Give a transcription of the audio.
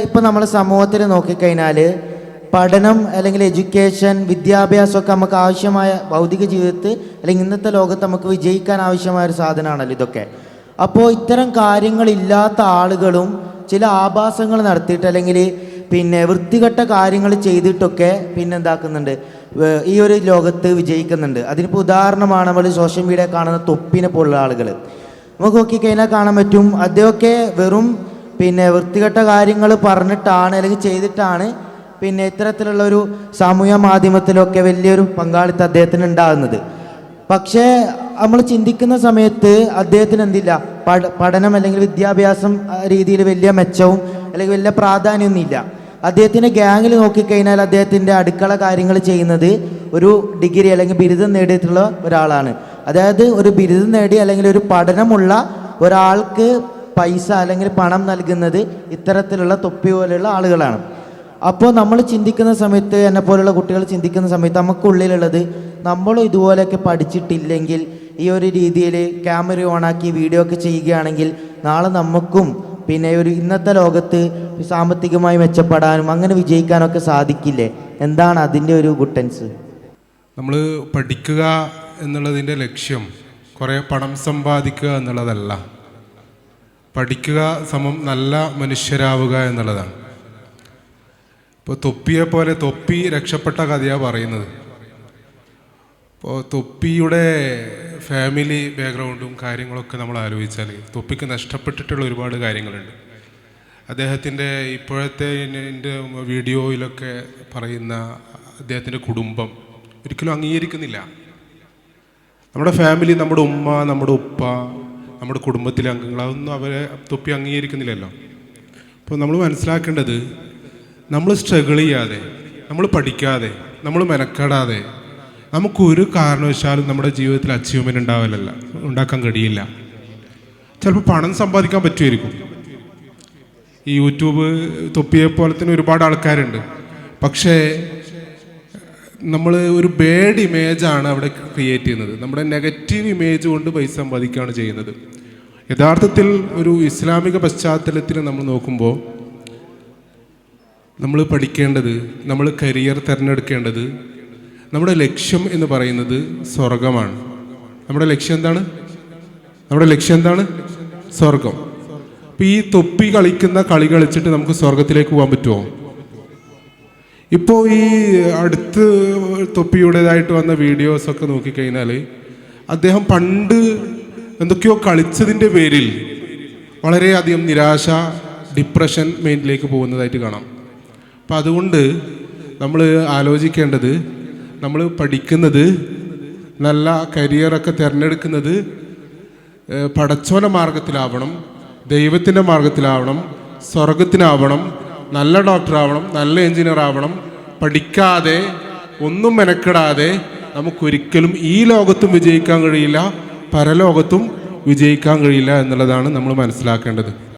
ഇപ്പം നമ്മൾ സമൂഹത്തിൽ നോക്കിക്കഴിഞ്ഞാൽ പഠനം അല്ലെങ്കിൽ എഡ്യൂക്കേഷൻ വിദ്യാഭ്യാസം ഒക്കെ നമുക്ക് ആവശ്യമായ ഭൗതിക ജീവിതത്തിൽ അല്ലെങ്കിൽ ഇന്നത്തെ ലോകത്ത് നമുക്ക് വിജയിക്കാൻ ആവശ്യമായ ഒരു സാധനമാണല്ലോ ഇതൊക്കെ. അപ്പോൾ ഇത്തരം കാര്യങ്ങളില്ലാത്ത ആളുകളും ചില ആഭാസങ്ങൾ നടത്തിയിട്ട് അല്ലെങ്കിൽ പിന്നെ വൃത്തികെട്ട കാര്യങ്ങൾ ചെയ്തിട്ടൊക്കെ പിന്നെ എന്താക്കുന്നുണ്ട്? ഈ ഒരു ലോകത്ത് വിജയിക്കുന്നുണ്ട്. അതിനിപ്പോൾ ഉദാഹരണമാണ് നമ്മൾ സോഷ്യൽ മീഡിയ കാണുന്ന തൊപ്പിനെ പോലുള്ള ആളുകൾ നമുക്ക് നോക്കിക്കഴിഞ്ഞാൽ കാണാൻ പറ്റും. അദ്ദേഹമൊക്കെ വെറും പിന്നെ വൃത്തികെട്ട കാര്യങ്ങൾ പറഞ്ഞിട്ടാണ് അല്ലെങ്കിൽ ചെയ്തിട്ടാണ് പിന്നെ ഇത്തരത്തിലുള്ള ഒരു സാമൂഹ്യ മാധ്യമത്തിലൊക്കെ വലിയൊരു പങ്കാളിത്തം അദ്ദേഹത്തിന് ഉണ്ടാകുന്നത്. പക്ഷേ നമ്മൾ ചിന്തിക്കുന്ന സമയത്ത് അദ്ദേഹത്തിന് എന്തില്ല? പഠ പഠനം അല്ലെങ്കിൽ വിദ്യാഭ്യാസം രീതിയിൽ വലിയ മെച്ചവും അല്ലെങ്കിൽ വലിയ പ്രാധാന്യമൊന്നുമില്ല. അദ്ദേഹത്തിന്റെ ഗ്യാങ്ങിൽ നോക്കിക്കഴിഞ്ഞാൽ അദ്ദേഹത്തിന്റെ അടുക്കള കാര്യങ്ങൾ ചെയ്യുന്നത് ഒരു ഡിഗ്രി അല്ലെങ്കിൽ ബിരുദം നേടിയിട്ടുള്ള ഒരാളാണ്. അതായത് ഒരു ബിരുദം നേടി അല്ലെങ്കിൽ ഒരു പഠനമുള്ള ഒരാൾക്ക് പൈസ അല്ലെങ്കിൽ പണം നൽകുന്നത് ഇത്തരത്തിലുള്ള തൊപ്പി പോലെയുള്ള ആളുകളാണ്. അപ്പോൾ നമ്മൾ ചിന്തിക്കുന്ന സമയത്ത് എന്നെ പോലെയുള്ള കുട്ടികൾ ചിന്തിക്കുന്ന സമയത്ത് നമുക്കുള്ളിലുള്ളത് നമ്മളും ഇതുപോലെയൊക്കെ പഠിച്ചിട്ടില്ലെങ്കിൽ ഈ ഒരു രീതിയിൽ ക്യാമറ ഓണാക്കി വീഡിയോ ഒക്കെ ചെയ്യുകയാണെങ്കിൽ നാളെ നമുക്കും പിന്നെ ഒരു ഇന്നത്തെ ലോകത്ത് സാമ്പത്തികമായി മെച്ചപ്പെടാനും അങ്ങനെ വിജയിക്കാനൊക്കെ സാധിക്കില്ലേ? എന്താണ് അതിന്റെ ഒരു ഗുട്ടൻസ് നമ്മൾ പഠിക്കുക എന്നുള്ളതിന്റെ ലക്ഷ്യം കുറേ പണം സമ്പാദിക്കുക എന്നുള്ളതല്ല. പഠിക്കുക സമം നല്ല മനുഷ്യരാവുക എന്നുള്ളതാണ്. ഇപ്പോൾ തൊപ്പിയെ പോലെ തൊപ്പി രക്ഷപ്പെട്ട കഥയാണ് പറയുന്നത്. ഇപ്പോൾ തൊപ്പിയുടെ ഫാമിലി ബാക്ക്ഗ്രൗണ്ടും കാര്യങ്ങളൊക്കെ നമ്മൾ ആലോചിച്ചാൽ തൊപ്പിക്ക് നഷ്ടപ്പെട്ടിട്ടുള്ള ഒരുപാട് കാര്യങ്ങളുണ്ട്. അദ്ദേഹത്തിന്റെ ഇപ്പോഴത്തെ എന്റെ വീഡിയോയിലൊക്കെ പറയുന്ന അദ്ദേഹത്തിന്റെ കുടുംബം ഒരിക്കലും അംഗീകരിക്കുന്നില്ല. നമ്മുടെ ഫാമിലി നമ്മുടെ ഉമ്മ നമ്മുടെ ഉപ്പ നമ്മുടെ കുടുംബത്തിലെ അംഗങ്ങൾ അതൊന്നും അവരെ തൊപ്പി അംഗീകരിക്കുന്നില്ലല്ലോ. അപ്പോൾ നമ്മൾ മനസ്സിലാക്കേണ്ടത് നമ്മൾ സ്ട്രഗിൾ ചെയ്യാതെ നമ്മൾ പഠിക്കാതെ നമ്മൾ മെനക്കെടാതെ നമുക്കൊരു കാരണവശാലും നമ്മുടെ ജീവിതത്തിൽ അച്ചീവ്മെന്റ് ഉണ്ടാവില്ലല്ല ഉണ്ടാക്കാൻ കഴിയില്ല. ചിലപ്പോൾ പണം സമ്പാദിക്കാൻ പറ്റുമായിരിക്കും. ഈ യൂട്യൂബ് തൊപ്പിയെ പോലെ തന്നെ ഒരുപാട് ആൾക്കാരുണ്ട്. പക്ഷേ നമ്മൾ ഒരു ബേഡ് ഇമേജാണ് അവിടെ ക്രിയേറ്റ് ചെയ്യുന്നത്. നമ്മുടെ നെഗറ്റീവ് ഇമേജ് കൊണ്ട് പൈസ സമ്പാദിക്കുകയാണ് ചെയ്യുന്നത്. യഥാർത്ഥത്തിൽ ഒരു ഇസ്ലാമിക പശ്ചാത്തലത്തിൽ നമ്മൾ നോക്കുമ്പോൾ നമ്മൾ പഠിക്കേണ്ടത് നമ്മൾ കരിയർ തിരഞ്ഞെടുക്കേണ്ടത് നമ്മുടെ ലക്ഷ്യം എന്ന് പറയുന്നത് സ്വർഗമാണ് നമ്മുടെ ലക്ഷ്യം എന്താണ്? നമ്മുടെ ലക്ഷ്യം എന്താണ്? സ്വർഗം അപ്പോൾ ഈ തൊപ്പി കളിക്കുന്ന കളി കളിച്ചിട്ട് നമുക്ക് സ്വർഗത്തിലേക്ക് പോകാൻ പറ്റുമോ? ഇപ്പോൾ ഈ അടുത്ത് തൊപ്പിയുടേതായിട്ട് വന്ന വീഡിയോസൊക്കെ നോക്കിക്കഴിഞ്ഞാൽ അദ്ദേഹം പണ്ട് എന്തൊക്കെയോ കളിച്ചതിന്റെ പേരിൽ വളരെയധികം നിരാശ ഡിപ്രഷൻ മെയിനിലേക്ക് പോകുന്നതായിട്ട് കാണാം. അപ്പം അതുകൊണ്ട് നമ്മൾ ആലോചിക്കേണ്ടത് നമ്മൾ പഠിക്കുന്നത് നല്ല കരിയറൊക്കെ തിരഞ്ഞെടുക്കുന്നത് പടച്ചോന മാർഗത്തിലാവണം ദൈവത്തിന്റെ മാർഗത്തിലാവണം സ്വർഗത്തിനാവണം നല്ല ഡോക്ടർ ആവണം നല്ല എഞ്ചിനീയർ ആവണം പഠിക്കാതെ ഒന്നും മെനക്കെടാതെ നമുക്കൊരിക്കലും ഈ ലോകത്തും വിജയിക്കാൻ കഴിയില്ല പരലോകത്തും വിജയിക്കാൻ കഴിയില്ല എന്നുള്ളതാണ് നമ്മൾ മനസ്സിലാക്കേണ്ടത്.